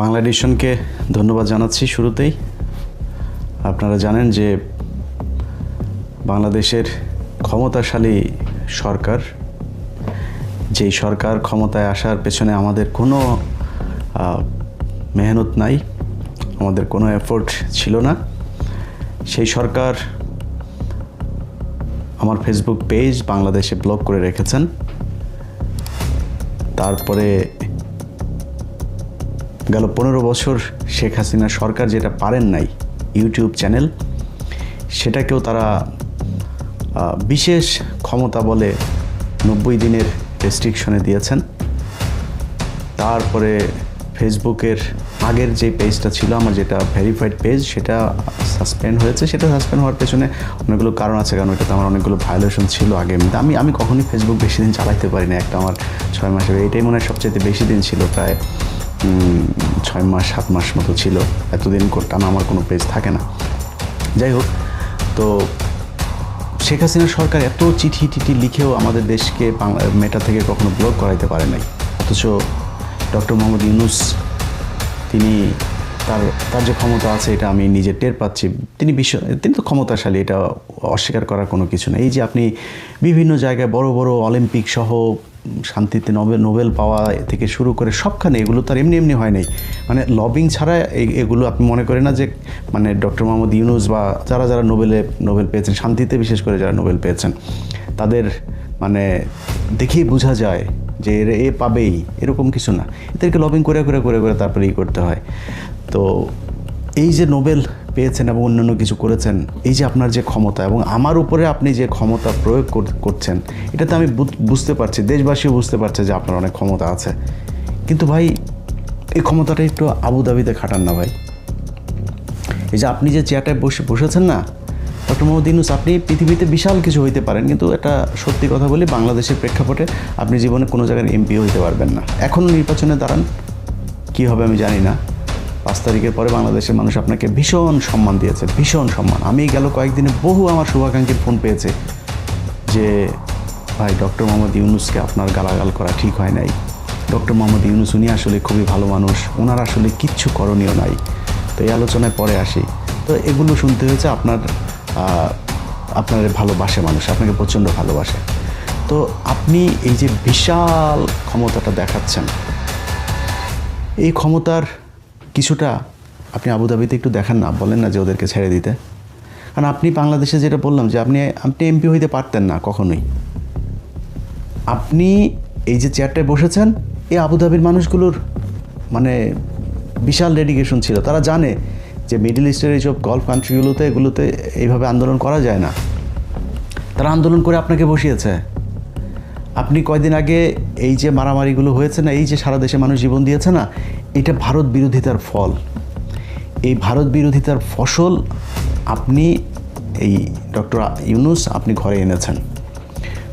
বাংলা এডিশনকে ধন্যবাদ জানাচ্ছি শুরুতেই। আপনারা জানেন যে বাংলাদেশের ক্ষমতাশালী সরকার, যেই সরকার ক্ষমতায় আসার পেছনে আমাদের কোনো মেহনত নাই, আমাদের কোনো এফোর্ট ছিল না। সেই সরকার আমার ফেসবুক পেজ বাংলাদেশে ব্লক করে রেখেছেন। তারপরে গেল পনেরো বছর শেখ হাসিনা সরকার যেটা পারেন নাই ইউটিউব চ্যানেল, সেটাকেও তারা বিশেষ ক্ষমতা বলে নব্বই দিনের রেস্ট্রিকশনে দিয়েছেন। তারপরে ফেসবুকের আগের যে পেজটা ছিল, আমার যেটা ভেরিফাইড পেজ সেটা সাসপেন্ড হয়েছে। সেটা সাসপেন্ড হওয়ার পেছনে অনেকগুলো কারণ আছে, কারণ ওটাতে আমার অনেকগুলো ভায়োলেশন ছিল আগে। আমি আমি কখনোই ফেসবুক বেশি দিন চালাইতে পারি না একটা আমার ছয় মাসের এইটাই মনে হয় সবচেয়ে বেশি দিন ছিল প্রায় ছয় মাস, সাত মাস মতো ছিল। এতদিন টানা আমার কোনো পেজ থাকে না। যাই হোক, তো শেখ হাসিনা সরকার এত চিঠি টিঠি লিখেও আমাদের দেশকে বাংলা, মেটা থেকে কখনো ব্লক করাইতে পারে নাই। অথচ ডক্টর মোহাম্মদ ইউনুস, তিনি তার তার যে ক্ষমতা আছে এটা আমি নিজে টের পাচ্ছি। তিনি বিশ্ব, তিনি তো ক্ষমতাশালী, এটা অস্বীকার করার কোনো কিছু নেই। এই যে আপনি বিভিন্ন জায়গায় বড় বড় অলিম্পিক সহ শান্তিতে নোবেল নোবেল পাওয়া থেকে শুরু করে সবখানে এগুলো তো আর এমনি এমনি হয় নাই। মানে লবিং ছাড়া এগুলো আপনি মনে করেন না যে মানে ডক্টর মোহাম্মদ ইউনুস বা যারা যারা নোবেলে, নোবেল পেয়েছেন, শান্তিতে বিশেষ করে যারা নোবেল পেয়েছেন, তাদের মানে দেখেই বোঝা যায় যে এর এ পাবেই, এরকম কিছু না। এদেরকে লবিং করে করে করে করে তারপরে ই করতে হয়। তো এই যে নোবেল পেয়েছেন এবং অন্যান্য কিছু করেছেন, এই যে আপনার যে ক্ষমতা এবং আমার উপরে আপনি যে ক্ষমতা প্রয়োগ কর- করছেন, এটাতে আমি বুঝ- বুঝতে পারছি, দেশবাসীও বুঝতে পারছে যে আপনার অনেক ক্ষমতা আছে। কিন্তু ভাই, এই ক্ষমতাটা একটু আবুধাবিতে খাটান না ভাই। এই যে আপনি যে চেয়ারটায় বসে, বসেছেন না ডক্টর মোহাম্মদ আপনি পৃথিবীতে বিশাল কিছু হইতে পারেন, কিন্তু এটা সত্যি কথা বলি, বাংলাদেশের প্রেক্ষাপটে আপনি জীবনে কোনো জায়গায় এমপি হইতে পারবেন না। এখনও নির্বাচনে দাঁড়ান, কী হবে আমি জানি না। পাঁচ তারিখের পরে বাংলাদেশের মানুষ আপনাকে ভীষণ সম্মান দিয়েছে, ভীষণ সম্মান। আমি গেল কয়েকদিনে বহু আমার শুভাকাঙ্ক্ষীর ফোন পেয়েছে যে, ভাই, ডক্টর মোহাম্মদ ইউনুসকে আপনার গালাগাল করা ঠিক হয় নাই। ডক্টর মোহাম্মদ ইউনুস উনি আসলে খুবই ভালো মানুষ ওনার আসলে কিচ্ছু করণীয় নাই। তো এই আলোচনায় পরে আসি। তো এগুলো শুনতে হয়েছে আপনার আপনার ভালোবাসে মানুষ, আপনাকে প্রচণ্ড ভালোবাসে। তো আপনি এই যে বিশাল ক্ষমতাটা দেখাচ্ছেন, এই ক্ষমতার কিছুটা আপনি আবুধাবিতে একটু দেখান না, বলেন না যে ওদেরকে ছেড়ে দিতে। কারণ আপনি বাংলাদেশে যেটা বললাম যে আপনি আপনি এমপি হইতে পারতেন না কখনোই। আপনি এই যে চেয়ারটায় বসেছেন, এই আবুধাবির মানুষগুলোর মানে বিশাল ডেডিকেশন ছিল। তারা জানে যে মিডল ইস্টের এইসব গল্ফ কান্ট্রিগুলোতে এগুলোতে এইভাবে আন্দোলন করা যায় না। তারা আন্দোলন করে আপনাকে বসিয়েছে। আপনি কয়দিন আগে এই যে মারামারিগুলো হয়েছে না, এই যে সারা দেশে মানুষ জীবন দিয়েছে না এটা ভারত বিরোধিতার ফল। এই ভারত বিরোধিতার ফসল আপনি, এই ডক্টর ইউনুস আপনি ঘরে এনেছেন।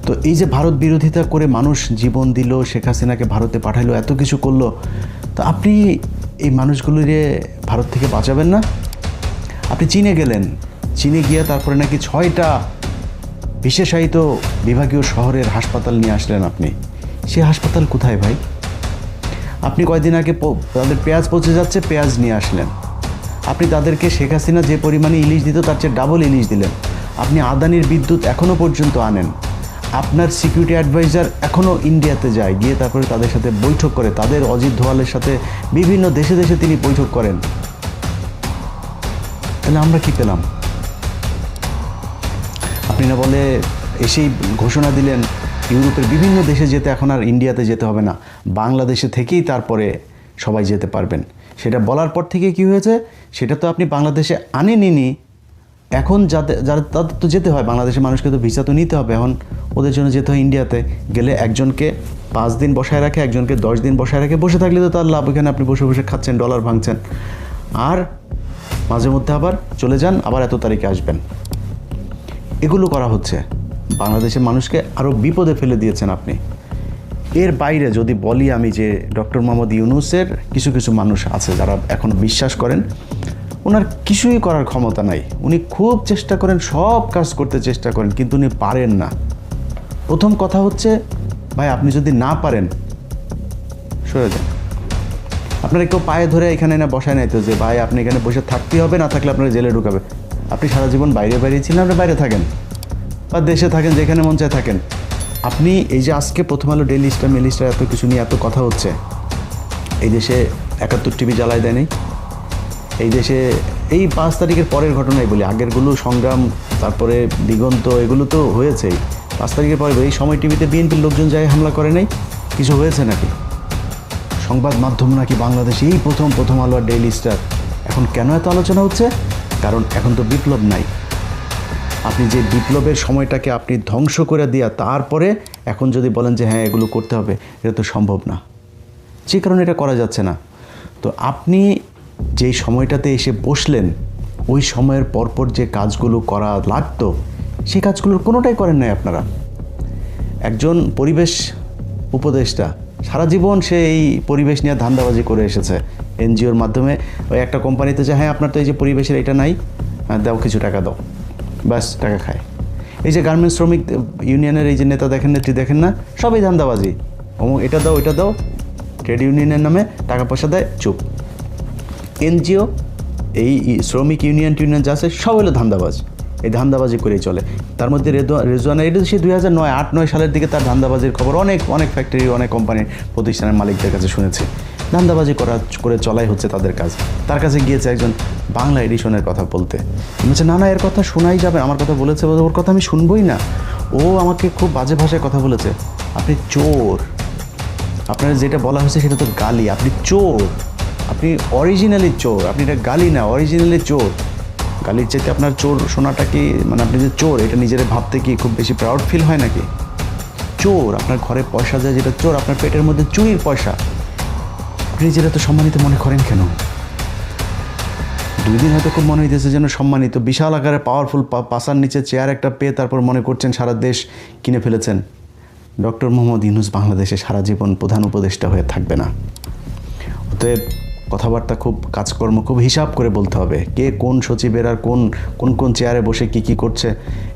তো এই যে ভারত বিরোধিতা করে মানুষ জীবন দিল, শেখ হাসিনাকে ভারতে পাঠাইলো এত কিছু করল, তো আপনি এই মানুষগুলিরে ভারত থেকে বাঁচাবেন না? আপনি চীনে গেলেন। চীনে গিয়ে তারপরে নাকি ছয়টা বিশেষায়িত বিভাগীয় শহরের হাসপাতাল নিয়ে আসলেন আপনি। সে হাসপাতাল কোথায় ভাই? আপনি কয়দিন আগে তাদের পেঁয়াজ পচে যাচ্ছে, পেঁয়াজ নিয়ে আসলেন। আপনি তাদেরকে শেখ হাসিনা যে পরিমাণে ইলিশ দিত, তার চেয়ে ডাবল ইলিশ দিলেন। আপনি আদানির বিদ্যুৎ এখনও পর্যন্ত আনেন। আপনার সিকিউরিটি অ্যাডভাইজার এখনও ইন্ডিয়াতে যায়, গিয়ে তারপরে তাদের সাথে বৈঠক করে। তাদের অজিত ধোয়ালের সাথে বিভিন্ন দেশে দেশে তিনি বৈঠক করেন। তাহলে আমরা কি পেলাম? আপনি না বলে এসেই ঘোষণা দিলেন, ইউরোপের বিভিন্ন দেশে যেতে এখন আর ইন্ডিয়াতে যেতে হবে না। বাংলাদেশে থেকেই তারপরে সবাই যেতে পারবেন। সেটা বলার পর থেকে কি হয়েছে? সেটা তো আপনি বাংলাদেশে আনেননি এখন যাতে, যারা, তাদের তো যেতে হয়। বাংলাদেশের মানুষকে তো ভিসা তো নিতে হবে। এখন ওদের জন্য যেতে হয় ইন্ডিয়াতে। গেলে একজনকে পাঁচ দিন বসায় রাখে, একজনকে দশ দিন বসায় রাখে। বসে থাকলে তো তার লাভ। এখানে আপনি বসে বসে খাচ্ছেন, ডলার ভাঙছেন। আর মাঝে মধ্যে আবার চলে যান, আবার এত তারিখে আসবেন। এগুলো করা হচ্ছে। বাংলাদেশের মানুষকে আরও বিপদে ফেলে দিয়েছেন আপনি। এর বাইরে যদি বলি আমি যে ডক্টর মোহাম্মদ ইউনুসের কিছু কিছু মানুষ আছে যারা এখনও বিশ্বাস করেন, ওনার কিছুই করার ক্ষমতা নাই। উনি খুব চেষ্টা করেন, সব কাজ করতে চেষ্টা করেন, কিন্তু উনি পারেন না। প্রথম কথা হচ্ছে, ভাই আপনি যদি না পারেন, সরে যান। আপনারা কেউ পায়ে ধরে এখানে না বসায় নাই তো যে, ভাই, আপনি এখানে বসে থাকতেই হবে, না থাকলে আপনার জেলে ঢুকাবে। আপনি সারা জীবন বাইরে বাইরে ছিলেন আপনি বাইরে থাকেন? বা দেশে থাকেন, যেখানে মন চায় থাকেন। আপনি এই যে আজকে প্রথম আলো ডেলি স্টার মেলি স্টার এত কিছু নিয়ে এত কথা হচ্ছে, এই দেশে একাত্তর টিভি জ্বালায় দেয়নি এই দেশে এই পাঁচ তারিখের পরের ঘটনাই বলি, আগেরগুলো সংগ্রাম, তারপরে দিগন্ত, এগুলো তো হয়েছেই। পাঁচ তারিখের পরে এই সময় টিভিতে বিএনপির লোকজন যায় হামলা করে নাই? কিছু হয়েছে নাকি? সংবাদ মাধ্যম নাকি বাংলাদেশে এই প্রথম প্রথম আলো আর ডেইলি স্টার। এখন কেন এত আলোচনা হচ্ছে? কারণ এখন তো বিপ্লব নাই। আপনি যে বিপ্লবের সময়টাকে আপনি ধ্বংস করে দিয়া তারপরে এখন যদি বলেন যে হ্যাঁ এগুলো করতে হবে, এটা তো সম্ভব না। যে কারণে এটা করা যাচ্ছে না। তো আপনি যেই সময়টাতে এসে বসলেন, ওই সময়ের পরপর যে কাজগুলো করা লাগতো, সেই কাজগুলোর কোনোটাই করেন নাই আপনারা। একজন পরিবেশ উপদেষ্টা, সারা জীবন সে এই পরিবেশ নিয়ে ধান্দাবাজি করে এসেছে এনজিওর মাধ্যমে। ওই একটা কোম্পানিতে যে হ্যাঁ আপনার তো এই যে পরিবেশের এটা নাই হ্যাঁ দাও কিছু টাকা দাও। ব্যাস, টাকা খায়। এই যে গার্মেন্টস শ্রমিক ইউনিয়নের এই যে নেতা দেখেন, নেত্রী দেখেন না, সবই ধান্দাবাজি। অমুক এটা দাও এটা দাও ট্রেড ইউনিয়নের নামে টাকা পয়সা দেয়, চুপ। এনজিও, এই শ্রমিক ইউনিয়ন টিউনিয়ন যা আছে, সব হলো ধান্দাবাজ। এই ধান্দাবাজি করেই চলে। তার মধ্যে রেজওয়ানা, এটা সে দুই হাজার নয়, আট, নয় সালের দিকে তার ধান্দাবাজির খবর অনেক অনেক ফ্যাক্টরি অনেক কোম্পানির প্রতিষ্ঠানের মালিকদের কাছে শুনেছি। ধান্দাবাজি করা, করে চলাই হচ্ছে তাদের কাজ। তার কাছে গিয়েছে একজন বাংলা এডিশনের কথা বলতে। বলছে, না না, এর কথা শোনাই যাবে আমার কথা বলেছে ওর কথা আমি শুনবই না। ও আমাকে খুব বাজে ভাষায় কথা বলেছে। আপনি চোর। আপনার যেটা বলা হয়েছে সেটা তো গালি। আপনি চোর। আপনি অরিজিনালি চোর। আপনি এটা গালি না অরিজিনালি চোর। গালির চাইতে আপনার চোর শোনাটা কি মানে আপনি যে চোর, এটা নিজের ভাবতে কি খুব বেশি প্রাউড ফিল হয় নাকি? চোর। আপনার ঘরে পয়সা যায় যেটা চোর। আপনার পেটের মধ্যে চুরির পয়সা। নিজেরা তো সম্মানিত মনে করেন কেন? দুই দিন হয়তো খুব মনে হইতেছে যেন সম্মানিত। বিশাল আকারে পাওয়ারফুল পাশার নিচে চেয়ার একটা পেয়ে তারপর মনে করছেন সারা দেশ কিনে ফেলেছেন। ডক্টর মোহাম্মদ ইউনুস বাংলাদেশে সারা জীবন প্রধান উপদেষ্টা হয়ে থাকবে না। অতএব কথাবার্তা খুব, কাজকর্ম খুব হিসাব করে বলতে হবে। কে কোন সচিবের আর কোন কোন কোন চেয়ারে বসে কি কি করছে,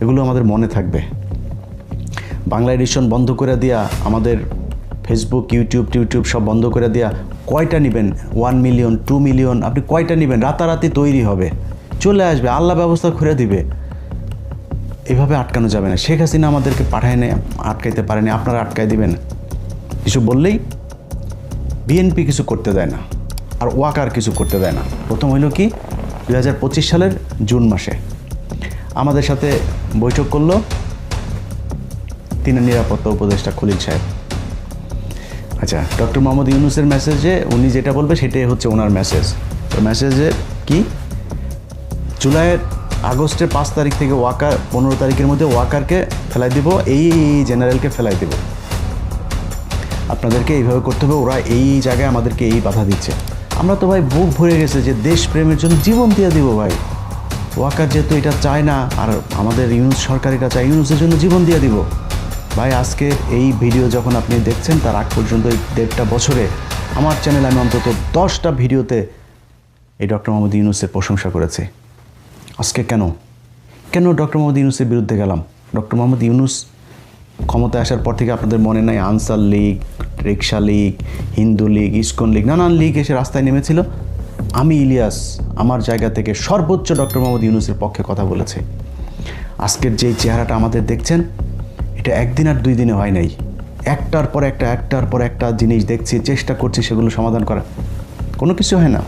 এগুলো আমাদের মনে থাকবে। বাংলা এডিশন বন্ধ করে দিয়া আমাদের ফেসবুক ইউটিউব টিউটিউব সব বন্ধ করে দিয়া কয়টা নেবেন? ওয়ান মিলিয়ন টু মিলিয়ন আপনি কয়টা নেবেন? রাতারাতি তৈরি হবে। চলে আসবে, আল্লাহ ব্যবস্থা করে দিবে। এভাবে আটকানো যাবে না। শেখ হাসিনা আমাদেরকে পাঠায় নেয় আটকাইতে পারেনি আপনারা আটকাই দিবেন। কিছু বললেই বিএনপি কিছু করতে দেয় না, আর ওয়াকার কিছু করতে দেয় না। প্রথম হইল কি? দু হাজার পঁচিশ সালের জুন মাসে আমাদের সাথে বৈঠক করল। তিনি নিরাপত্তা উপদেষ্টা খলিল সাহেব। আচ্ছা ডক্টর মোহাম্মদ ইউনুসের মেসেজে উনি যেটা বলবে সেটাই হচ্ছে ওনার মেসেজ তো মেসেজে কি? জুলাইয়ের আগস্টের পাঁচ তারিখ থেকে ওয়াকার পনেরো তারিখের মধ্যে ওয়াকারকে ফেলাই দিব, এই জেনারেলকে ফেলাই দিব। আপনাদেরকে এইভাবে করতে হবে, ওরা এই জায়গায় আমাদেরকে এই বাধা দিচ্ছে। আমরা তো ভাই বুক ভরে গেছে যে দেশপ্রেমের জন্য জীবন দিয়ে দিব ভাই। ওয়াকার যেহেতু এটা চায় না, আর আমাদের ইউনুস সরকার এটা চায়, ইউনুসের জন্য জীবন দিয়ে দিব। ভাই, আজকে এই ভিডিও যখন আপনি দেখছেন, তার আগ পর্যন্ত এই দেড়টা বছরে আমার চ্যানেলে আমি অন্তত দশটা ভিডিওতে এই ডক্টর মোহাম্মদ ইউনুসের প্রশংসা করেছি। আজকে কেন? কেন ডক্টর মোহাম্মদ ইউনুসের বিরুদ্ধে গেলাম? ডক্টর মোহাম্মদ ইউনুস ক্ষমতায় আসার পর থেকে আপনাদের মনে নাই Ansar league, rickshaw league, Hindu league, ISKCON league, নানান লীগ এসে রাস্তায় নেমেছিল। আমি ইলিয়াস, আমার জায়গা থেকে সর্বোচ্চ ডক্টর মোহাম্মদ ইউনুসের পক্ষে কথা বলেছে। আজকের যে চেহারাটা আমাদের দেখছেন এটা একদিন আর দুই দিনে হয় নাই। একটার পর একটা, একটার পর একটা জিনিস দেখছি, চেষ্টা করছি সেগুলো সমাধান করা কোনো কিছু হয় না।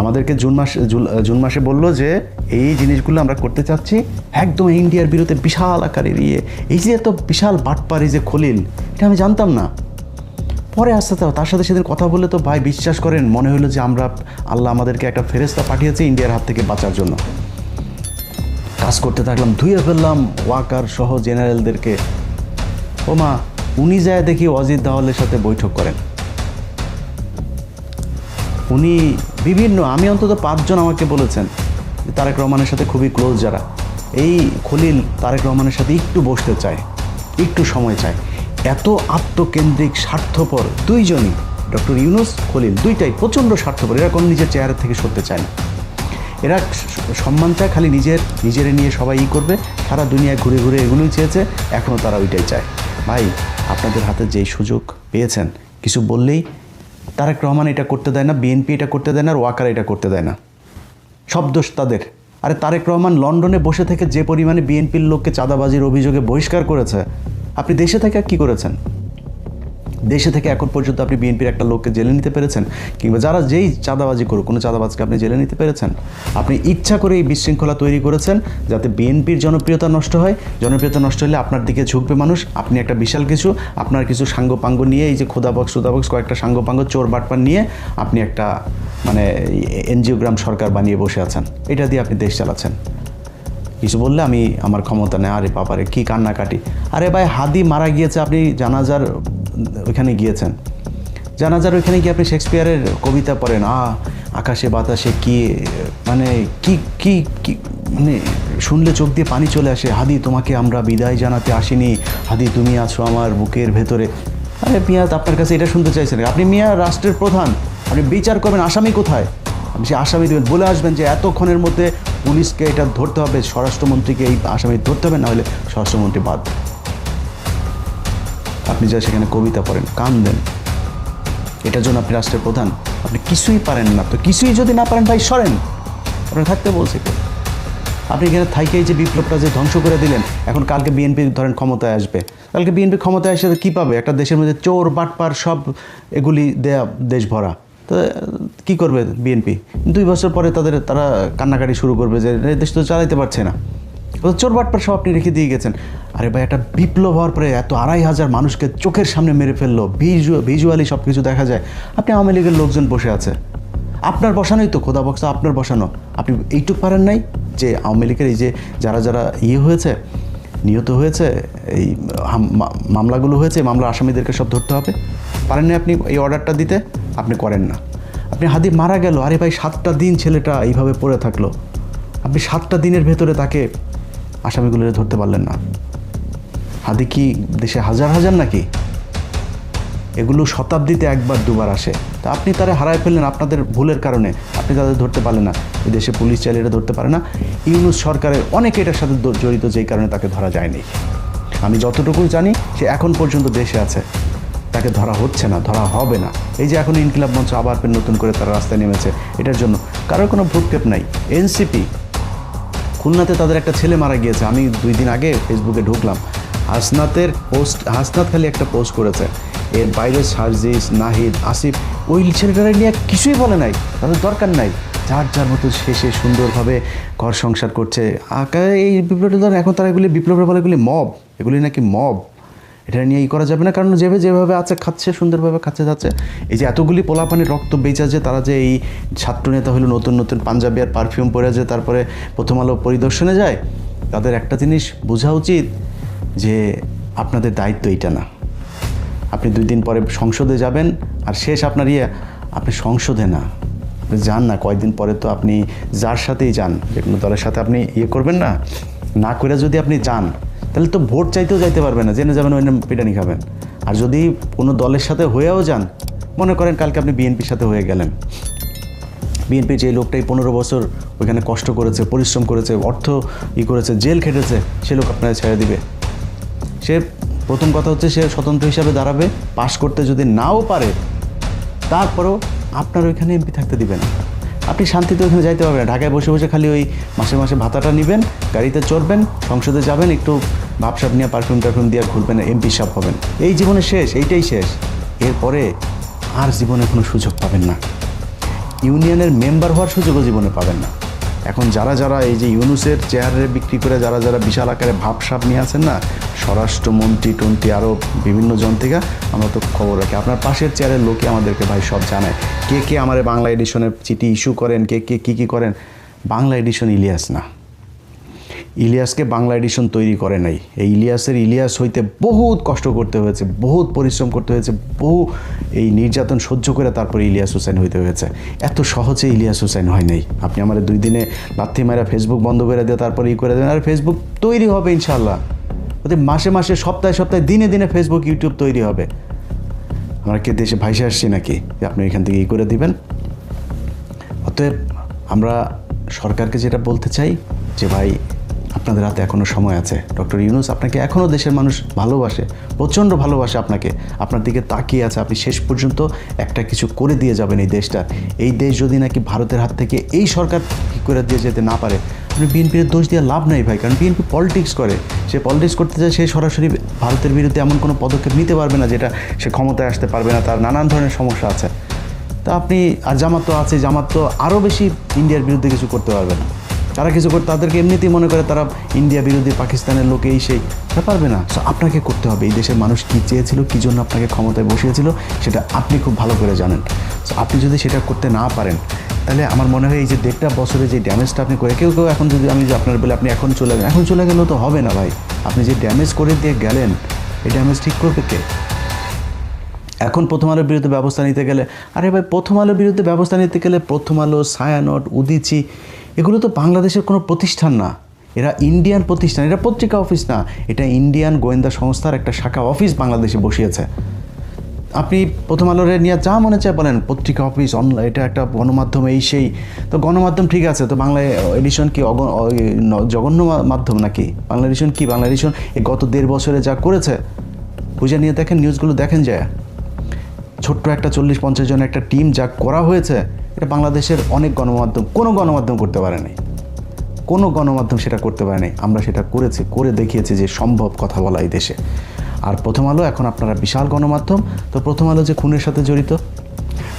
আমাদেরকে জুন মাস জুন মাসে বলল যে, এই জিনিসগুলো আমরা করতে চাচ্ছি একদম ইন্ডিয়ার বিরুদ্ধে বিশাল আকারের ইয়ে এই যে এত বিশাল বাটপার এই যে খলিল, এটা আমি জানতাম না। পরে আস্তে আস্তে তার সাথে সেদিন কথা বলে তো ভাই বিশ্বাস করেন, মনে হলো যে আমরা আল্লাহ আমাদেরকে একটা ফেরেস্তা পাঠিয়েছে ইন্ডিয়ার হাত থেকে বাঁচার জন্য। কাজ করতে থাকলাম, ধুয়ে ফেললাম ওয়াকার সহ জেনারেলদেরকে। ও মা উনি যায় দেখি অজিত দাওয়ালের সাথে বৈঠক করেন। উনি বিভিন্ন, আমি অন্তত পাঁচজন আমাকে বলেছেন যে তারেক রহমানের সাথে খুবই ক্লোজ যারা। এই খলিল তারেক রহমানের সাথে একটু বসতে চায়, একটু সময় চায়। এত আত্মকেন্দ্রিক, স্বার্থপর দুইজনই, ডক্টর ইউনুস, খলিল, দুইটাই প্রচণ্ড স্বার্থপর, এরা কোনো নিজের চেহারা থেকে সরতে চায় না। এরা সম্মান চায় খালি নিজের, নিজেরে নিয়ে সবাই ই করবে, সারা দুনিয়ায় ঘুরে ঘুরে এগুলোই চেয়েছে এখনও তারা ওইটাই চায়। ভাই, আপনাদের হাতে যেই সুযোগ পেয়েছেন, কিছু বললেই তারেক রহমান এটা করতে দেয় না বিএনপি এটা করতে দেয় না, আর ওয়াকার এটা করতে দেয় না। সব দোষ তাদের। আরে তারেক রহমান লন্ডনে বসে থেকে যে পরিমাণে বিএনপির লোককে চাঁদাবাজির অভিযোগে বহিষ্কার করেছে, আপনি দেশে থেকে কি করেছেন? দেশে থেকে এখন পর্যন্ত আপনি বিএনপির একটা লোককে জেলে নিতে পেরেছেন? কিংবা যারা যেই চাঁদাবাজি করুক, কোনো চাঁদাবাজকে আপনি জেলে নিতে পেরেছেন? আপনি ইচ্ছা করে এই বিশৃঙ্খলা তৈরি করেছেন যাতে বিএনপির জনপ্রিয়তা নষ্ট হয়। জনপ্রিয়তা নষ্ট হলে আপনার দিকে ঝুঁকবে মানুষ। আপনি একটা বিশাল কিছু, আপনার কিছু সাঙ্গপাঙ্গ নিয়ে, এই যে খোদাবক্স, সুদাবক্স কয়েকটা সাঙ্গপাঙ্গ, চোর বাটপার নিয়ে আপনি একটা মানে এনজিওগ্রাম সরকার বানিয়ে বসে আছেন। এটা দিয়ে আপনি দেশ চালাচ্ছেন। কিছু বললে আমি আমার ক্ষমতা নেই, আরে বাবারে, কি কান্নাকাটি। আরে ভাই, হাদি মারা গিয়েছে, আপনি জানাজার ওইখানে গিয়েছেন। জানাজার ওইখানে গিয়ে আপনি শেক্সপিয়ারের কবিতা পড়েন, আ, আকাশে বাতাসে কি মানে কি কি কি মানে শুনলে চোখ দিয়ে পানি চলে আসে, হাদি তোমাকে আমরা বিদায় জানাতে আসিনি, হাদি তুমি আছো আমার বুকের ভেতরে। আরে মিয়া, আপনার কাছে এটা শুনতে চাইছেন? আপনি মিয়া রাষ্ট্রের প্রধান, আপনি বিচার করবেন আসামি কোথায়? আপনি সে আসামি দেবেন, বলে আসবেন যে এতক্ষণের মধ্যে পুলিশকে এটা ধরতে হবে, স্বরাষ্ট্রমন্ত্রীকে এই আসামি ধরতে হবে, না হলে স্বরাষ্ট্রমন্ত্রী বাদ আপনি যা সেখানে কবিতা পড়েন, কান দেন। এটার জন্য আপনি রাষ্ট্রের প্রধান। আপনি কিছুই পারেন না। তো কিছুই যদি না পারেন ভাই, সরেন। আপনার থাকতে বলছি আপনি এখানে থাইকেই যে বিপ্লবটা যে ধ্বংস করে দিলেন, এখন কালকে বিএনপি ধরেন ক্ষমতায় আসবে। কালকে বিএনপি ক্ষমতায় আসলে কী পাবে? একটা দেশের মধ্যে চোর, বাটপার সব এগুলি দেয়া দেশ ভরা। তো কী করবে বিএনপি? দুই বছর পরে তাদের, তারা কান্নাকাটি শুরু করবে যে দেশ তো চালাইতে পারছে না। চোর বাটপার সব আপনি রেখে দিয়ে গেছেন। আরে ভাই, একটা বিপ্লব হওয়ার পরে এত আড়াই হাজার মানুষকে চোখের সামনে মেরে ফেলল। ভিজু, ভিজুয়ালি সব কিছু দেখা যায়। আপনি আওয়ামী লীগের লোকজন বসে আছে। আপনার বসানোই তো খোদা বক্সা, আপনার বসানো। আপনি এইটুক পারেন নাই যে আওয়ামী লীগের এই যে যারা যারা ইয়ে হয়েছে, নিহত হয়েছে, এই মামলাগুলো হয়েছে মামলা আসামিদেরকে সব ধরতে হবে। পারেন না আপনি এই অর্ডারটা দিতে? আপনি করেন না। আপনি হাদি মারা গেল, আরে ভাই, সাতটা দিন ছেলেটা এইভাবে পড়ে থাকল। আপনি সাতটা দিনের ভেতরে তাকে আসামিগুলো ধরতে পারলেন না। হাদি কি দেশে হাজার হাজার নাকি? এগুলো শতাব্দীতে একবার, দুবার আসে। তা আপনি তারা হারায় ফেললেন আপনাদের ভুলের কারণে। আপনি তাদের ধরতে পারলেন না। দেশে পুলিশ চাইলে এটা ধরতে পারে না। ইউনুস সরকারের অনেকে এটার সাথে জড়িত, যেই কারণে তাকে ধরা যায়নি। আমি যতটুকু জানি, সে এখন পর্যন্ত দেশে আছে। তাকে ধরা হচ্ছে না, ধরা হবে না। এই যে এখন ইনকিলাব মঞ্চ আবার নতুন করে তারা রাস্তায় নেমেছে, এটার জন্য কারোর কোনো ভ্রুক্ষেপ নাই। এনসিপি খুলনাতে তাদের একটা ছেলে মারা গিয়েছে। আমি দুই দিন আগে ফেসবুকে ঢুকলাম। হাসনাতের পোস্ট হাসনাত খালি একটা পোস্ট করেছে। এর বাইরে সার্জিস, নাহিদ, আসিফ, ওই ছেলেটারা নিয়ে কিছুই বলে নাই। তাদের দরকার নাই। যার যার মতো শেষে সুন্দরভাবে ঘর সংসার করছে। আকা এই বিপ্লবটা ধর এখন তারা এগুলি বিপ্লবের বলে এগুলি মব এগুলি নাকি মব এটা নিয়ে ই করা যাবে না, কারণ যেভাবে যেভাবে আছে, খাচ্ছে, সুন্দরভাবে খাচ্ছে, যাচ্ছে। এই যে এতগুলি পোলাপানির রক্ত বেচা যে তারা যে এই ছাত্রনেতা হলো, নতুন নতুন পাঞ্জাবি আর পারফিউম পরে যে তারপরে প্রথম আলো পরিদর্শনে যায়, তাদের একটা জিনিস বোঝা উচিত যে আপনাদের দায়িত্ব এইটা না। আপনি দুই দিন পরে সংসদে যাবেন, আর শেষ আপনার ইয়ে আপনি সংসদে না। আপনি যান না কয়েকদিন পরে তো আপনি যার সাথেই যান যে কোনো দলের সাথে আপনি ইয়ে করবেন না। না করে যদি আপনি যান তাহলে তো ভোট চাইতেও যাইতে পারবেন না, জেনে যাবেন ওই নাম পিটানি খাবেন। আর যদি কোনো দলের সাথে হয়েও যান, মনে করেন কালকে আপনি বিএনপির সাথে হয়ে গেলেন। বিএনপি যে লোকটাই পনেরো বছর ওইখানে কষ্ট করেছে, পরিশ্রম করেছে, অর্থ ই করেছে, জেল খেটেছে, সে লোক আপনাকে ছেড়ে দিবে। সে প্রথম কথা হচ্ছে সে স্বতন্ত্র হিসাবে দাঁড়াবে, পাশ করতে যদি নাও পারে, তারপরেও আপনার ওইখানে এমপি থাকতে দিবেন আপনি শান্তিতে ওইখানে যাইতে পারবেন না। ঢাকায় বসে বসে খালি ওই মাসে মাসে ভাতাটা নেবেন, গাড়িতে চড়বেন, সংসদে যাবেন, একটু ভাবসাপ নিয়ে পারফিউম টারফিউম দিয়ে ঘুরবেন এমপি সাপ হবেন। এই জীবনে শেষ, এইটাই শেষ। এরপরে আর জীবনে কোনো সুযোগ পাবেন না। ইউনিয়নের মেম্বার হওয়ার সুযোগও জীবনে পাবেন না। এখন যারা যারা এই যে ইউনুসের চেয়ারে বিক্রি করে যারা যারা বিশাল আকারে ভাবসাপ নিয়ে আছেন না, স্বরাষ্ট্রমন্ত্রী, টন্ত্রী আরও বিভিন্ন জন থেকে আমরা তো খবর রাখি। আপনার পাশের চেয়ারের লোকে আমাদেরকে ভাই সব জানায়। কে কে আমার বাংলা এডিশনের চিঠি ইস্যু করেন, কে কে কী কী করেন, বাংলা এডিশন ইলিয়াস না। ইলিয়াসকে বাংলা এডিশন তৈরি করে নাই। এই ইলিয়াসের ইলিয়াস হইতে বহুত কষ্ট করতে হয়েছে, বহুত পরিশ্রম করতে হয়েছে, বহু এই নির্যাতন সহ্য করে তারপরে ইলিয়াস হোসেন হইতে হয়েছে। এত সহজে ইলিয়াস হোসেন হয় নাই। আপনি আমার দুই দিনে লাথি মারা ফেসবুক বন্ধ করে দিয়ে তারপরে ই করে দেন আর ফেসবুক তৈরি হবে ইনশাল্লাহ ওতে মাসে মাসে, সপ্তাহে সপ্তাহে, দিনে দিনে ফেসবুক ইউটিউব তৈরি হবে। আমরা কি দেশে ভাইসে আসছি নাকি? যে আপনি এখান থেকে ই করে দিবেন। অতএব আমরা সরকারকে যেটা বলতে চাই যে ভাই আপনাদের হাতে এখনও সময় আছে। ডক্টর ইউনুস আপনাকে এখনও দেশের মানুষ ভালোবাসে, প্রচণ্ড ভালোবাসে আপনাকে। আপনার দিকে তাকিয়ে আছে, আপনি শেষ পর্যন্ত একটা কিছু করে দিয়ে যাবেন এই দেশটা। এই দেশ যদি নাকি ভারতের হাত থেকে এই সরকার করে দিয়ে যেতে না পারে আপনি বিএনপির দোষ দিয়ে লাভ নাই ভাই, কারণ বিএনপি পলিটিক্স করে। সে পলিটিক্স করতে চায়, সে সরাসরি ভারতের বিরুদ্ধে এমন কোনো পদক্ষেপ নিতে পারবে না যেটা সে ক্ষমতায় আসতে পারবে না, তার নানান ধরনের সমস্যা আছে। তা আপনি আর জামাত তো আছে জামাত তো আরও বেশি ইন্ডিয়ার বিরুদ্ধে কিছু করতে পারবে না। তারা কিছু করে তাদেরকে এমনিতেই মনে করে তারা ইন্ডিয়া বিরোধী পাকিস্তানের লোক এই সেই। তা পারবে না। সো আপনাকে করতে হবে। এই দেশের মানুষ কী চেয়েছিল, কী জন্য আপনাকে ক্ষমতায় বসিয়েছিল, সেটা আপনি খুব ভালো করে জানেন। সো আপনি যদি সেটা করতে না পারেন, তাহলে আমার মনে হয় এই যে দেড়টা বছরে যে ড্যামেজটা আপনি করে কেউ কেউ এখন যদি আমি যে আপনার বলে আপনি এখন চলে গেলেন, এখন চলে গেলেও তো হবে না ভাই। আপনি যে ড্যামেজ করে দিয়ে গেলেন, এই ড্যামেজ ঠিক করবে কে? এখন প্রথম আলোর বিরুদ্ধে ব্যবস্থা নিতে গেলে আরে ভাই, প্রথম আলোর বিরুদ্ধে ব্যবস্থা নিতে গেলে প্রথম আলো ছায়ানট উদিচি এগুলো তো বাংলাদেশের কোনো প্রতিষ্ঠান না। এরা ইন্ডিয়ান প্রতিষ্ঠান এটা পত্রিকা অফিস না। এটা ইন্ডিয়ান গোয়েন্দা সংস্থার একটা শাখা অফিস বাংলাদেশে বসিয়েছে। আপনি প্রথম আলোরে নিয়ে যা মনে চায় বলেন, পত্রিকা অফিস অনলাইন এটা একটা গণমাধ্যম, এই সেই। তো গণমাধ্যম ঠিক আছে, তো বাংলা এডিশন কি জঘন্য মাধ্যম নাকি? বাংলা এডিশন কি? বাংলা এডিশন এই গত দেড় বছরে যা করেছে পূজা নিয়ে দেখেন, নিউজগুলো দেখেন যায়। ছোট্ট একটা চল্লিশ পঞ্চাশ জন একটা টিম যা করা হয়েছে এটা বাংলাদেশের অনেক গণমাধ্যম, কোনো গণমাধ্যম করতে পারেনি কোনো গণমাধ্যম সেটা করতে পারেনি আমরা সেটা করেছি, করে দেখিয়েছি যে সম্ভব কথা বলা এই দেশে। আর প্রথম আলো এখন আপনারা বিশাল গণমাধ্যম, তো প্রথম আলো যে খুনের সাথে জড়িত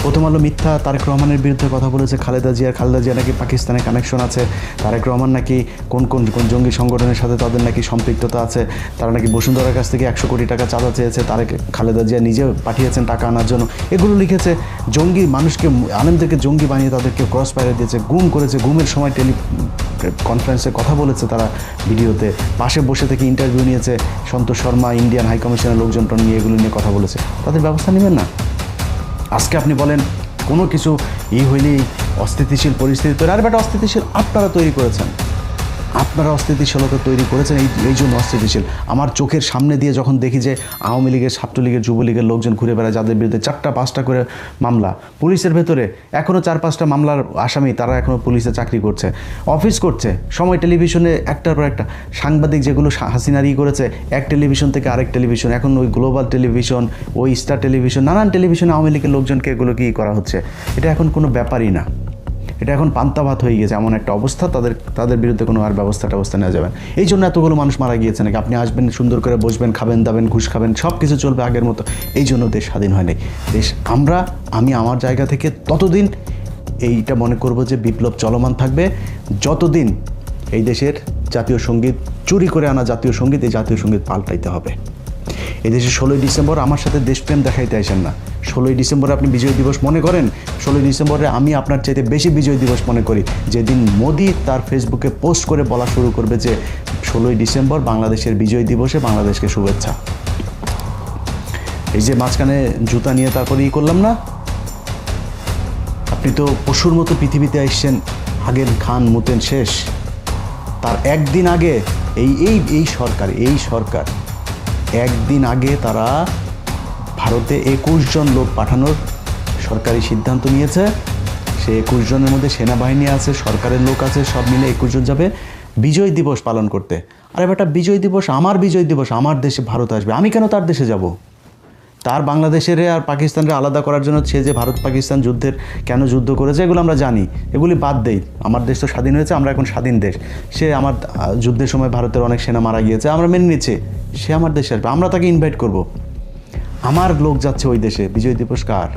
প্রথম আলো মিথ্যা, তারেক রহমানের বিরুদ্ধে কথা বলেছে খালেদা জিয়া। খালেদা জিয়া নাকি পাকিস্তানে কানেকশন আছে। তারেক রহমান নাকি কোন কোন কোন জঙ্গি সংগঠনের সাথে তাদের নাকি সম্পৃক্ততা আছে? তারা নাকি বসুন্ধরার কাছ থেকে একশো কোটি টাকা চাঁদা চেয়েছে। তারেক, খালেদা জিয়া নিজে পাঠিয়েছেন টাকা আনার জন্য। এগুলো লিখেছে জঙ্গি মানুষকে, আলেমদেরকে জঙ্গি বানিয়ে তাদেরকে ক্রস ফায়ার দিয়েছে। গুম করেছে, গুমের সময় টেলি কনফারেন্সে কথা বলেছে তারা ভিডিওতে। পাশে বসে থেকে ইন্টারভিউ নিয়েছে সন্তোষ শর্মা ইন্ডিয়ান হাই কমিশনের লোকজন নিয়ে এগুলো নিয়ে কথা বলেছে। তাদের ব্যবস্থা নেবেন না? আজকে আপনি বলেন, কোনো কিছু ই হইলেই অস্থিতিশীল পরিস্থিতি তৈরি আর বেটা, অস্থিতিশীল আপনারা তৈরি করেছেন। আপনারা অস্থিতিশীলতা তৈরি করেছেন, এই এই জন্য অস্থিতিশীল। আমার চোখের সামনে দিয়ে যখন দেখি যে আওয়ামী লীগের, ছাত্রলীগের, যুবলীগের লোকজন ঘুরে বেড়ায়, যাদের বিরুদ্ধে চারটা পাঁচটা করে মামলা, পুলিশের ভেতরে এখনও চার পাঁচটা মামলার আসামি, তারা এখনও পুলিশে চাকরি করছে, অফিস করছে। সময় টেলিভিশনে একটার পর একটা সাংবাদিক যেগুলো হাসিনারি করেছে, এক টেলিভিশন থেকে আরেক টেলিভিশন, এখন ওই গ্লোবাল টেলিভিশন, ওই স্টার টেলিভিশন, নানান টেলিভিশনে আওয়ামী লীগের লোকজনকে এগুলো কি করা হচ্ছে? এটা এখন কোনো ব্যাপারই না। এটা এখন পান্তা ভাত হয়ে গেছে, এমন একটা অবস্থা, তাদের তাদের বিরুদ্ধে কোনো আর ব্যবস্থা ব্যবস্থা নেওয়া যাবে এই জন্য এতগুলো মানুষ মারা গিয়েছে নাকি? আপনি আসবেন, সুন্দর করে বসবেন, খাবেন, দাবেন, ঘুষ খাবেন সব কিছু চলবে আগের মতো। এই জন্য দেশ স্বাধীন হয়নি। দেশ, আমরা, আমি আমার জায়গা থেকে ততদিন এইটা মনে করব যে বিপ্লব চলমান থাকবে। যতদিন এই দেশের জাতীয় সংগীত চুরি করে আনা জাতীয় সংগীত, এই জাতীয় সংগীত পাল্টাইতে হবে। এদেশে ষোলোই ডিসেম্বর আমার সাথে দেশপ্রেম দেখাইতে আসেন না। ষোলোই ডিসেম্বরে আপনি বিজয় দিবস মনে করেন? ষোলোই ডিসেম্বরে আমি আপনার চাইতে বেশি বিজয় দিবস মনে করি। যেদিন মোদি তার ফেসবুকে পোস্ট করে বলা শুরু করবে যে, ষোলোই ডিসেম্বর বাংলাদেশের বিজয় দিবসে বাংলাদেশকে শুভেচ্ছা। এই যে মাঝখানে জুতা নিয়ে তারপরে ই করলাম না? আপনি তো পশুর মতো পৃথিবীতে আসছেন আগের খান মুতেন শেষ। তার একদিন আগে এই এই এই সরকার এই সরকার একদিন আগে তারা ভারতে একুশ জন লোক পাঠানোর সরকারি সিদ্ধান্ত নিয়েছে। সে একুশ জনের মধ্যে সেনাবাহিনী আছে, সরকারের লোক আছে, সব মিলে একুশ জন যাবে বিজয় দিবস পালন করতে। আরে বেটা বিজয় দিবস, আমার বিজয় দিবস, আমার দেশে ভারত আসবে। আমি কেন তার দেশে যাব? তার বাংলাদেশের আর পাকিস্তানকে আলাদা করার জন্য সে যে ভারত পাকিস্তান যুদ্ধের কেন যুদ্ধ করেছে, এগুলো আমরা জানি। এগুলি বাদ দেই। আমার দেশ তো স্বাধীন হয়েছে, আমরা এখন স্বাধীন দেশ। সে আমার যুদ্ধের সময় ভারতের অনেক সেনা মারা গিয়েছে, আমরা মেনে নিচ্ছে। সে আমার দেশে আসবে, আমরা তাকে ইনভাইট করব। আমার লোক যাচ্ছে ওই দেশে, বিজয় দিবস কার?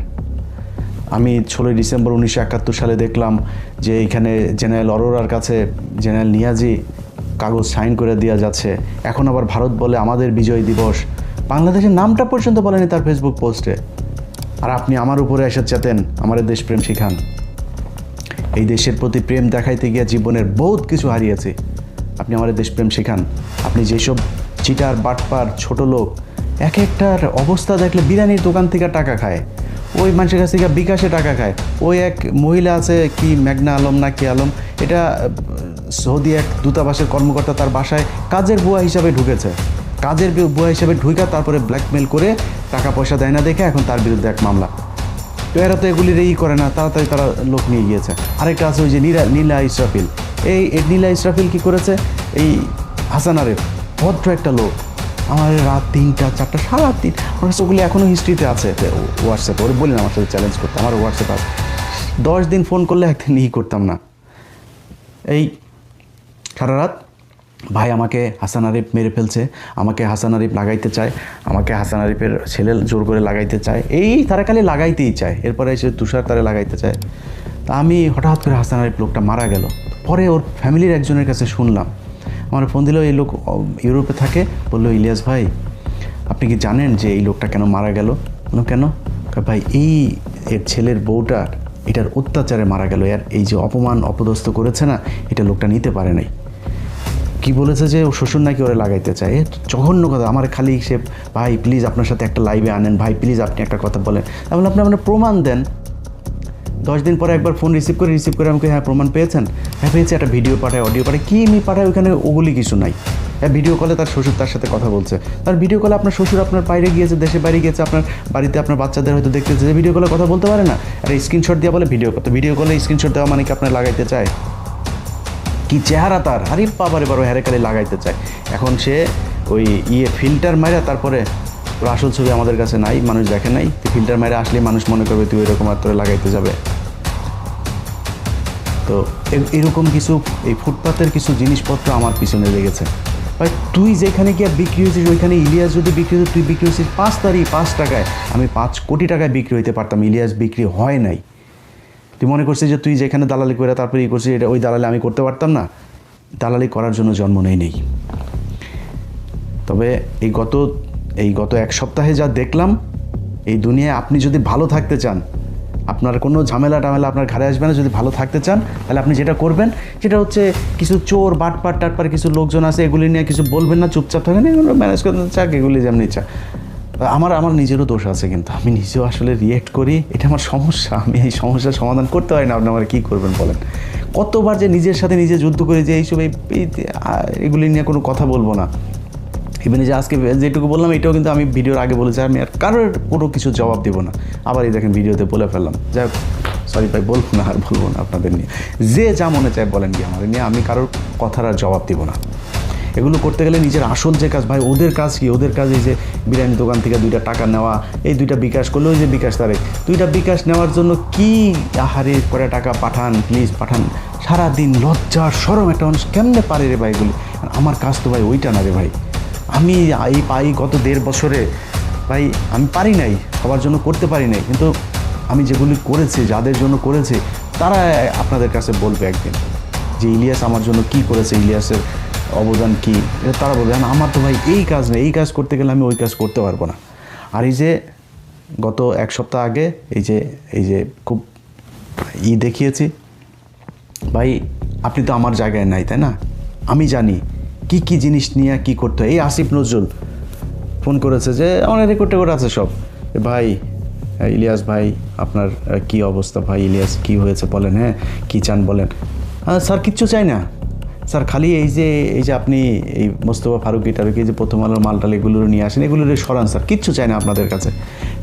আমি ষোলোই ডিসেম্বর উনিশশো একাত্তর সালে দেখলাম যে এখানে জেনারেল অরোরার কাছে জেনারেল নিয়াজি কাগজ সাইন করে দেওয়া যাচ্ছে। এখন আবার ভারত বলে আমাদের বিজয় দিবস। বাংলাদেশের নামটা পর্যন্ত বলেনি তার ফেসবুক পোস্টে আর আপনি আমার উপরে এসে চেতেন, আমার দেশপ্রেম শিখান এই দেশের প্রতি প্রেম দেখাইতে গিয়ে জীবনের বহুত কিছু হারিয়েছি। আপনি আমার দেশপ্রেম শিখান আপনি যেসব চিটার, বাটপার, ছোট লোক, এক একটার অবস্থা দেখলে বিরিয়ানির দোকান থেকে টাকা খায়। ওই মানুষের কাছ থেকে বিকাশে টাকা খায়। ওই এক মহিলা আছে কি মেঘনা আলম না কি আলম? এটা সৌদি এক দূতাবাসের কর্মকর্তা তার বাসায় কাজের বুয়া হিসাবে ঢুকেছে। কাজের বুয়া হিসেবে ঢুকা তারপরে ব্ল্যাকমেল করে টাকা পয়সা দেয় না দেখে এখন তার বিরুদ্ধে এক মামলা। তো এরা তো এগুলির এই করে না, তাড়াতাড়ি তারা লোক নিয়ে গিয়েছে। আরেকটা আছে ওই যে নীলা নীলা ইসরাফিল। এই এই নীলা ইসরাফিল কি করেছে? এই হাসান আরেফ, ভদ্র একটা লোক। আমার রাত তিনটা, চারটা, সারা দিন আমার কাছে ওগুলি এখনও হিস্ট্রিতে আছে। হোয়াটসঅ্যাপে ওরে বললেন আমার সাথে চ্যালেঞ্জ করতে, আমার হোয়াটসঅ্যাপ আছে। দশ দিন ফোন করলে একদিন ই করতাম না। এই সারা রাত ভাই আমাকে হাসান আরিফ মেরে ফেলছে আমাকে হাসান আরিফ লাগাইতে চায় আমাকে হাসান আরিফের ছেলে জোর করে লাগাইতে চায়। এই তারা খালি লাগাইতেই চায় এরপরে এসে তুষার তারে লাগাইতে চায়। তা আমি হঠাৎ করে হাসান আরিফ লোকটা মারা গেল। পরে ওর ফ্যামিলির একজনের কাছে শুনলাম। আমার ফোন দিল এই লোক ইউরোপে থাকে? বলল ইলিয়াস ভাই আপনি কি জানেন যে এই লোকটা কেন মারা গেল? বললাম, কেন? ভাই এই এর ছেলের বউটা এটার অত্যাচারে মারা গেল। এর এই যে অপমান অপদস্থ করেছে না এটা লোকটা নিতে পারে নাই। কি বলেছে যে ও শ্বশুর নাকি ওরে লাগাইতে চায়? জঘন্য কথা। আমার খালি সে, ভাই প্লিজ আপনার সাথে একটা লাইভে আনেন। ভাই প্লিজ আপনি একটা কথা বলেন। তাহলে আপনি আপনার প্রমাণ দেন। দশ দিন পরে একবার ফোন রিসিভ করে রিসিভ করে আমাকে হ্যাঁ প্রমাণ পেয়েছেন? হ্যাঁ পেয়েছি। একটা ভিডিও পাঠায় অডিও পাঠায়। কী মি পাঠায় ওখানে ওগুলি কিছু নাই। হ্যাঁ ভিডিও কলে তার শ্বশুর তার সাথে কথা বলছে। তার ভিডিও কলে আপনার শ্বশুর আপনার বাইরে গিয়েছে, দেশে বাইরে গিয়েছে, আপনার বাড়িতে আপনার বাচ্চাদের হয়তো দেখতেছে। যে ভিডিও কলে কথা বলতে পারে না? আর স্ক্রিনশট দিয়ে বলে ভিডিও করতে ভিডিও কলে স্ক্রিনশট দেওয়া মানে কি আপনার লাগাইতে চায়? কি চেহারা তার? আরে বাবার এবার ও হ্যারে কালি লাগাইতে চায়। এখন সে ওই ইয়ে ফিল্টার মারা তারপরে ওর আসল ছবি আমাদের কাছে নাই, মানুষ দেখে নাই। তুই ফিল্টার মারে আসলে মানুষ মনে করবে তুই এরকম আর তোরে লাগাইতে যাবে। তো এরকম কিছু, এই ফুটপাতের কিছু জিনিসপত্র আমার পিছনে লেগেছে। ভাই, তুই যেখানে গিয়ে বিক্রি হয়েছিস, ওইখানে ইলিয়াস যদি বিক্রি হতো, তুই বিক্রি হয়েছিস পাঁচ তারিখ পাঁচ টাকায়। আমি পাঁচ কোটি টাকায় বিক্রি হইতে পারতাম, ইলিয়াস বিক্রি হয় নাই। তুই মনে করছিস যে তুই যেখানে দালালি করে তারপরে ই করছিস, এটা ওই দালালি আমি করতে পারতাম না? দালালি করার জন্য জন্ম নেই নেই। তবে এই গত এই গত এক সপ্তাহে যা দেখলাম, এই দুনিয়ায় আপনি যদি ভালো থাকতে চান, আপনার কোনো ঝামেলা টামেলা আপনার ঘাড়ে আসবে না, যদি ভালো থাকতে চান, তাহলে আপনি যেটা করবেন, সেটা হচ্ছে কিছু চোর বাটপাট টাটপার, কিছু লোকজন আছে, এগুলি নিয়ে কিছু বলবেন না, চুপচাপ থাকেন, এগুলো ম্যানেজ করতে চাক এগুলি যেমনি চাক আমার আমার নিজেরও দোষ আছে কিন্তু আমি নিজেও আসলে রিয়েক্ট করি। এটা আমার সমস্যা। আমি এই সমস্যার সমাধান করতে পারি না। আপনি আমার কী করবেন বলেন? কতবার যে নিজের সাথে নিজে যুদ্ধ করে যে এইসব এই এই- এগুলি নিয়ে কোনো কথা বলব না। ইভেন যে আজকে যেটুকু বললাম, এটাও কিন্তু আমি ভিডিওর আগে বলেছি। আমি আর কারোর কোনো কিছু জবাব দেবো না। আবার এই দেখেন ভিডিওতে বলে ফেললাম। যাই হোক সরি ভাই, বলব না আর বলব না আপনাদের নিয়ে। যে যা মনে চায় বলেন কি আমার নিয়ে। আমি কারোর কথার আর জবাব দিব না। এগুলো করতে গেলে নিজের আসল যে কাজ, ভাই, ওদের কাজ কি? ওদের কাজ এই যে বিরিয়ানি দোকান থেকে দুইটা টাকা নেওয়া, এই দুইটা বিকাশ করলে ওই যে বিকাশ তারে। দুইটা বিকাশ নেওয়ার জন্য কি আহারে করে টাকা পাঠান প্লিজ পাঠান। সারাদিন লজ্জা সরম একটা মানুষ কেমনে পারে রে ভাই এগুলি? আমার কাজ তো ভাই ওইটা না রে ভাই। আমি এই পাই গত দেড় বছরে, ভাই আমি পারি নাই, সবার জন্য করতে পারি নাই। কিন্তু আমি যেগুলি করেছি, যাদের জন্য করেছি, তারা আপনাদের কাছে বলবে একদিন যে, ইলিয়াস আমার জন্য কি করেছে? ইলিয়াসের অবদান কি? এটা তারা বলবে "না, আমার তো ভাই এই কাজ নেই এই কাজ করতে গেলে আমি ওই কাজ করতে পারব না। আর এই যে গত এক সপ্তাহ আগে এই যে এই যে খুব ই দেখিয়েছি ভাই আপনি তো আমার জায়গায় নাই তাই না? আমি জানি কি কি জিনিস নিয়ে কি করতে হয়। এই আসিফ নজরুল ফোন করেছে যে আমার রেকর্ড টেকর্ড আছে সব। ভাই ইলিয়াস ভাই আপনার কি অবস্থা ভাই ইলিয়াস কি হয়েছে বলেন হ্যাঁ কি চান বলেন? স্যার কিচ্ছু চাই না। স্যার, খালি এই যে এই যে আপনি এই মোস্তফা ফারুকি টারুকি যে প্রথম আলোর মালটাল এগুলো নিয়ে আসেন এগুলো সরান স্যার, কিচ্ছু চাই না আপনাদের কাছে।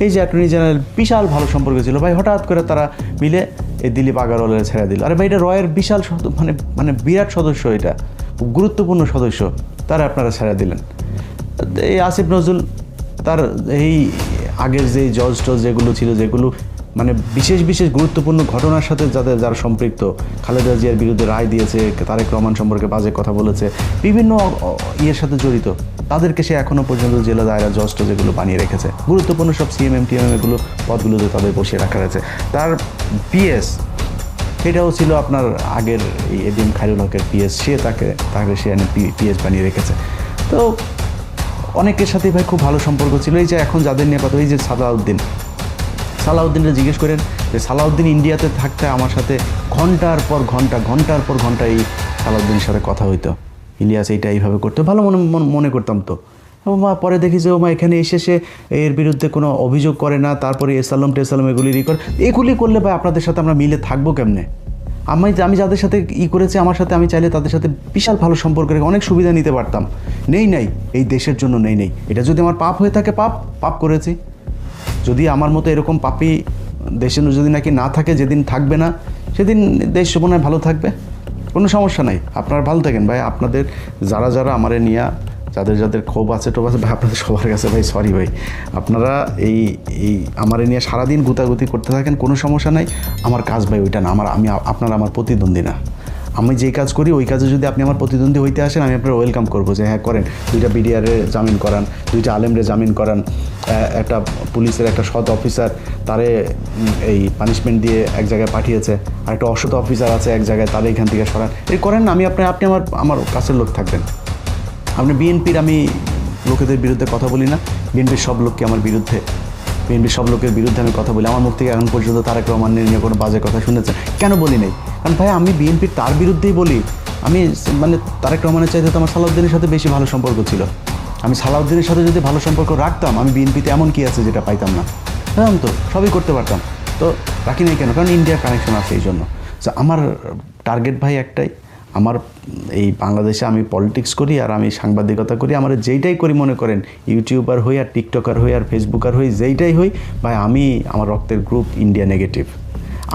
এই যে অ্যাটর্নি জেনারেল বিশাল ভালো সম্পর্ক ছিল, ভাই হঠাৎ করে তারা মিলে এই দিলীপ আগারওয়ালের ছেড়ে দিল। আরে ভাই, এটা রয়ের বিশাল মানে মানে বিরাট সদস্য এটা গুরুত্বপূর্ণ সদস্য, তারা আপনারা ছেড়ে দিলেন। এই আসিফ নজরুল, তার এই আগের যে জজ টজ যেগুলো ছিল, যেগুলো মানে বিশেষ বিশেষ গুরুত্বপূর্ণ ঘটনার সাথে যাদের যারা সম্পৃক্ত, খালেদা জিয়ার বিরুদ্ধে রায় দিয়েছে, তারেক রহমান সম্পর্কে বাজে কথা বলেছে, বিভিন্ন ইয়ের সাথে জড়িত, তাদেরকে সে এখনও পর্যন্ত জেলা দায়রা জজ টজ যেগুলো বানিয়ে রেখেছে। গুরুত্বপূর্ণ সব সিএমএম টিএমএম এগুলো পদগুলোতে তাদের বসিয়ে রাখা রয়েছে তার পিএস এটাও ছিল আপনার আগের এই এডিএম খাইরুল হকের পিএস সে তাকে তাকে সে পিএস বানিয়ে রেখেছে। তো অনেকের সাথে ভাই খুব ভালো সম্পর্ক ছিল। এই যে এখন যাদের নিয়ে কথা, এই যে সালাউদ্দিন সালাউদ্দিনকে জিজ্ঞেস করেন যে, সালাউদ্দিন ইন্ডিয়াতে থাকতে আমার সাথে ঘণ্টার পর ঘণ্টা, ঘণ্টার পর ঘণ্টা এই সালাউদ্দিনের সাথে কথা হইতো। ইলিয়াস এইটা এইভাবে করতো। ভালো মনে, মন- মনে করতাম তো। মা পরে দেখি যে, ও মা, এখানে এসে সে এর বিরুদ্ধে কোনো অভিযোগ করে না, তারপরে এসালাম টেসালাম এগুলি ই করে। এগুলি করলে ভাই আপনাদের সাথে আমরা মিলে থাকব কেমনে? আমি আমি যাদের সাথে ই করেছি, আমার সাথে আমি চাইলে তাদের সাথে বিশাল ভালো সম্পর্ক রেখে অনেক সুবিধা নিতে পারতাম। নেই, নাই, এই দেশের জন্য নেই নেই। এটা যদি আমার পাপ হয়ে থাকে, পাপ পাপ করেছি। যদি আমার মতো এরকম পাপি দেশে যদি নাকি না থাকে, যেদিন থাকবে না, সেদিন দেশ মনে ভালো থাকবে। কোনো সমস্যা নাই। আপনারা ভালো থাকেন ভাই। আপনাদের যারা যারা আমারে নিয়ে যাদের যাদের ক্ষোভ আছে, টোভ আছে, ভাই, আপনাদের সবার কাছে ভাই সরি ভাই। আপনারা এই এই আমারে নিয়ে সারাদিন গুতাগুতি করতে থাকেন, কোনো সমস্যা নাই। আমার কাজ ভাই ওইটা না। আমার, আমি, আপনারা আমার প্রতিদ্বন্দ্বী না। আমি যেই কাজ করি, ওই কাজে যদি আপনি আমার প্রতিদ্বন্দ্বী হইতে আসেন, আমি আপনার ওয়েলকাম করব যে হ্যাঁ করেন। দুইটা বিডিআরে জামিন করান, দুইটা আলেমরে জামিন করান একটা পুলিশের একটা সৎ অফিসার তারে এই পানিশমেন্ট দিয়ে এক জায়গায় পাঠিয়েছে, আর একটা অসৎ অফিসার আছে এক জায়গায়, তারে এখান থেকে সরান। এই করেন না, আমি আপনি আপনি আমার আমার কাছের লোক থাকবেন। আপনি বিএনপির আমি লোকেদের বিরুদ্ধে কথা বলি না বিএনপির সব লোককে আমার বিরুদ্ধে বিএনপির সব লোকের বিরুদ্ধে আমি কথা বলি। আমার মুখ থেকে এখন পর্যন্ত তারেক রহমান নিয়ে কোনো বাজে কথা শুনেছেন। কেন বলি নাই? কারণ ভাই, আমি বিএনপির তার বিরুদ্ধেই বলি। আমি মানে তারেক রহমানের চাইতে তো আমার সালাউদ্দিনের সাথে বেশি ভালো সম্পর্ক ছিল। আমি সালাউদ্দিনের সাথে যদি ভালো সম্পর্ক রাখতাম, আমি বিএনপিতে এমন কি আছে যেটা পাইতাম না? জানাম তো সবই করতে পারতাম। তো রাখি নাই কেন? কারণ ইন্ডিয়ার কানেকশন আছে এই জন্য। আমার টার্গেট ভাই একটাই। আমার এই বাংলাদেশে আমি পলিটিক্স করি আর আমি সাংবাদিকতা করি, আমার যেইটাই করি মনে করেন ইউটিউবার হই আর টিকটকার হই আর ফেসবুকার হই, যেইটাই হই, ভাই আমি আমার রক্তের গ্রুপ ইন্ডিয়া নেগেটিভ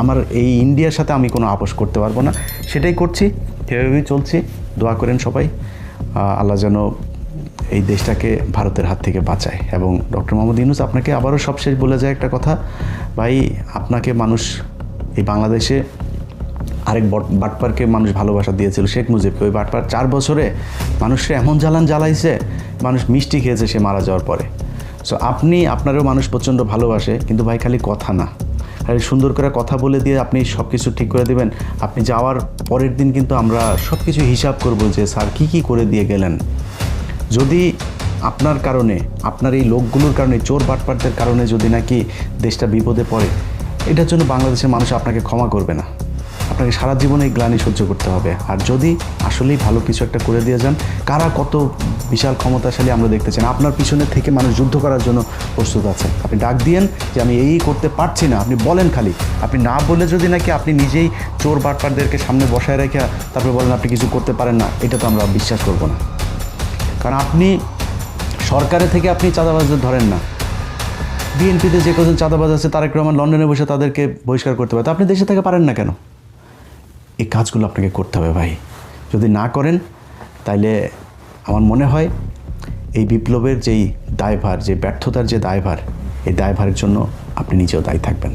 আমার এই ইন্ডিয়ার সাথে আমি কোনো আপোষ করতে পারব না। সেটাই করছি, সেভাবেই চলছি। দোয়া করেন সবাই। আল্লাহ যেন এই দেশটাকে ভারতের হাত থেকে বাঁচায়। এবং ডক্টর মোহাম্মদ ইউনুস আপনাকে আবারও সবশেষ বলে যায় একটা কথা, ভাই, আপনাকে মানুষ এই বাংলাদেশে আরেক বট- বাটপারকে মানুষ ভালোবাসা দিয়েছিল, শেখ মুজিবকে। ওই বাটপার চার বছরে মানুষকে এমন জ্বালান জ্বালাইছে, মানুষ মিষ্টি খেয়েছে সে মারা যাওয়ার পরে। সো আপনি, আপনারও মানুষ প্রচণ্ড ভালোবাসে, কিন্তু ভাই খালি কথা না। খালি সুন্দর করে কথা বলে দিয়ে আপনি সব কিছু ঠিক করে দেবেন। আপনি যাওয়ার পরের দিন কিন্তু আমরা সব কিছু হিসাব করব যে, স্যার, কী কী করে দিয়ে গেলেন? যদি আপনার কারণে, আপনার এই লোকগুলোর কারণে, চোর বাটপাটদের কারণে যদি নাকি দেশটা বিপদে পড়ে, এটার জন্য বাংলাদেশের মানুষ আপনাকে ক্ষমা করবে না। আপনাকে সারা জীবনে এই গ্লানি সহ্য করতে হবে। আর যদি আসলেই ভালো কিছু একটা করে দিয়ে যান, কারা কত বিশাল ক্ষমতাশালী আমরা দেখতে চান আপনার পিছনে থেকে মানুষ যুদ্ধ করার জন্য প্রস্তুত আছে। আপনি ডাক দিয়েন যে আমি এই করতে পারছি না। আপনি বলেন খালি। আপনি না বলে যদি নাকি আপনি নিজেই চোর বাটপাটদেরকে সামনে বসায় রেখে তারপরে বলেন আপনি কিছু করতে পারেন না, এটা তো আমরা বিশ্বাস করব না। কারণ আপনি সরকারে থেকে আপনি চাঁদাবাজদের ধরেন না। বিএনপিতে যে কজন চাঁদাবাজ আছে, তারেক রহমান লন্ডনে বসে তাদেরকে বহিষ্কার করতে পারে। তো আপনি দেশে থেকে পারেন না কেন? এই কাজগুলো আপনাকে করতে হবে ভাই। যদি না করেন, তাইলে আমার মনে হয় এই বিপ্লবের যেই দায়ভার, যে ব্যর্থতার যে দায়ভার, এই দায়ভারের জন্য আপনি নিজেও দায়ী থাকবেন।